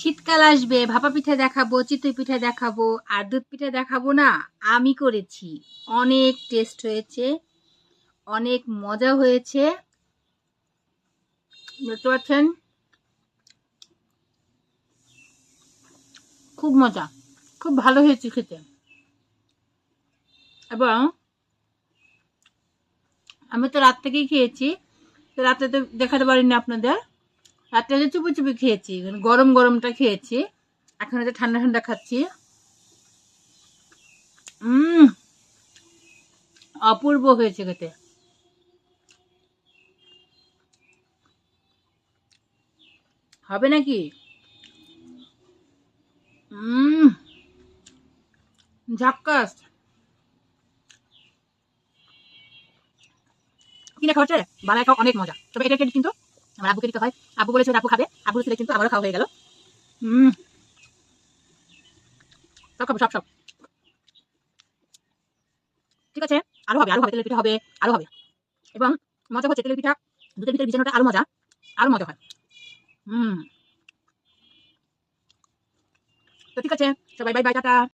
শীতকাল আসবে, ভাপা পিঠা দেখাবো, চিতই পিঠা দেখাবো, আর দুধ পিঠা দেখাবো না, আমি করেছি। অনেক টেস্ট হয়েছে, অনেক মজা হয়েছে। খুব মজা, খুব ভালো হয়েছে খেতে। এবং আমি তো রাত থেকেই খেয়েছি রাতে তো দেখাতে পারিনি আপনাদের। রাতে হচ্ছে চুপি চুপি খেয়েছি মানে গরম গরমটা খেয়েছি। এখন হচ্ছে ঠান্ডা ঠান্ডা খাচ্ছি। উম, অপূর্ব হয়েছে খেতে। হবে নাকি? ঝাক্কাস। কিনে খাওয়াচ্ছে? বালায় খাওয়া অনেক মজা। তবে এটা কিন্তু আমার আব্বুকে দিতে হয়। আব্বু বলেছে আব্বু খাবে। আব্বু ছিল কিন্তু আমারও খাওয়া হয়ে গেল। হুম। সব খাব, সব সব। ঠিক আছে আরও হবে আরও হবে, তেলের পিঠা হবে আরও হবে। এবং মজা হচ্ছে, তেলের পিঠা, দুধের ভিতরে বিছানোটা আরও মজা আরও মজা হয়। হুম। তো ঠিক আছে, সবাই, বাই বাই, টাটা।